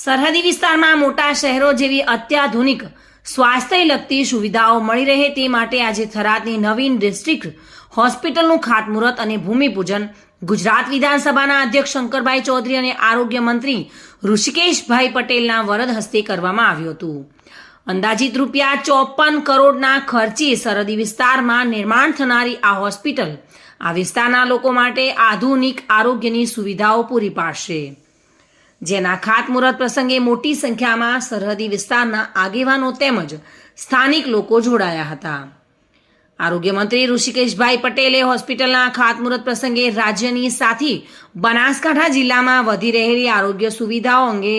સરહદી વિસ્તારમાં મોટા શહેરો જેવી અત્યાધુનિક સ્વાસ્થ્ય લગતી સુવિધાઓ મળી રહે તે માટે આજે થરાદની નવીન ડિસ્ટ્રિક્ટ હોસ્પિટલનું ખાતમુહૂર્ત અને ભૂમિપૂજન ગુજરાત વિધાનસભાના અધ્યક્ષ શંકરભાઈ ચૌધરી અને આરોગ્ય મંત્રી ઋષિકેશભાઈ પટેલના વરદ હસ્તે કરવામાં આવ્યું હતું. અંદાજિત રૂપિયા ચોપન કરોડના ખર્ચે સરહદી વિસ્તારમાં નિર્માણ થનારી આ હોસ્પિટલ આ વિસ્તારના લોકો માટે આધુનિક આરોગ્યની સુવિધાઓ પૂરી પાડશે. જેના ખાતમુહૂર્ત પ્રસંગે મોટી સંખ્યામાં સરહદી વિસ્તારના આગેવાનો તેમજ સ્થાનિક લોકો જોડાયા હતા. આરોગ્ય મંત્રી ઋષિકેશભાઈ પટેલે હોસ્પિટલના ખાતમુહૂર્ત પ્રસંગે રાજ્યની સાથે બનાસકાંઠા જિલ્લામાં વધી રહેલી આરોગ્ય સુવિધાઓ અંગે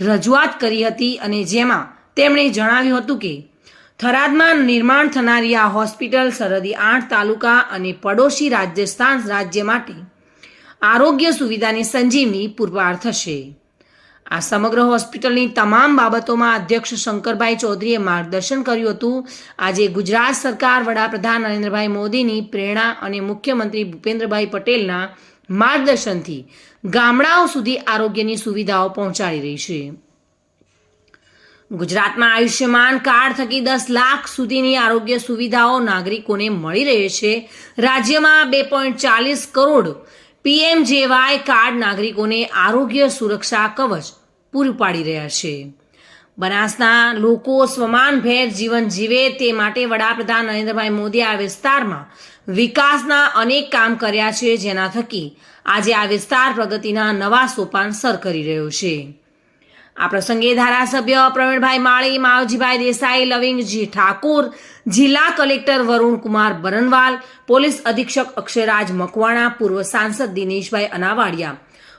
રજૂઆત કરી હતી અને જેમાં તેમણે જણાવ્યું હતું કે, થરાદમાં નિર્માણ થનારી આ હોસ્પિટલ સરહદી આઠ તાલુકા અને પડોશી રાજસ્થાન રાજ્ય માટે આરોગ્ય સુવિધાની સંજીવની પુરવાર થશે. આ સમગ્ર હોસ્પિટલની તમામ બાબતોમાં અધ્યક્ષ શંકરભાઈ ચૌધરીએ માર્ગદર્શન કર્યું હતું. આજે ગુજરાત સરકાર વડાપ્રધાન નરેન્દ્રભાઈ મોદીની પ્રેરણા અને મુખ્યમંત્રી ભૂપેન્દ્રભાઈ પટેલના માર્ગદર્શનથી ગામડાઓ સુધી આરોગ્યની સુવિધાઓ પહોંચાડી રહી છે. ગુજરાતમાં આયુષ્યમાન કાર્ડ થકી દસ લાખ સુધીની આરોગ્ય સુવિધાઓ નાગરિકોને મળી રહે છે. રાજ્યમાં બે પોઈન્ટ ચાલીસ કરોડ પીએમજેવાય કાર્ડ નાગરિકોને આરોગ્ય સુરક્ષા કવચ પૂરું પાડી રહ્યા છે. બનાસના લોકો સ્વમાનભેર જીવન જીવે તે માટે વડાપ્રધાન નરેન્દ્રભાઈ મોદીએ આ વિસ્તારમાં વિકાસના અનેક કામ કર્યા છે, જેના થકી આજે આ વિસ્તાર પ્રગતિના નવા સોપાન સર કરી રહ્યો છે. આ પ્રસંગે ધારાસભ્ય પ્રવીણભાઈ માળી, માવજીભાઈ દેસાઈ, લવિંગજી ઠાકોર, જિલ્લા કલેક્ટર વરુણ કુમાર બરનવાલ, પોલીસ અધિક્ષક અક્ષયરાજ મકવાણા, પૂર્વ સાંસદ દિનેશભાઈ અનાવાડિયા.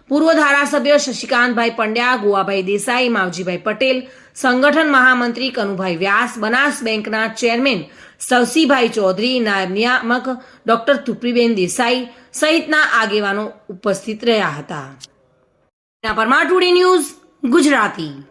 પૂર્વ ધારાસભ્ય શશિકાંતભાઈ પંડ્યા, ગોવાભાઈ દેસાઈ, માવજીભાઈ પટેલ, સંગઠન મહામંત્રી કનુભાઈ વ્યાસ, બનાસ બેંકના ચેરમેન સવસીભાઈ ચૌધરી, નાયબ નિયામક ડોક્ટર તુપ્રીબેન દેસાઈ સહિતના આગેવાનો ઉપસ્થિત રહ્યા હતા. Parmar today news Gujarati.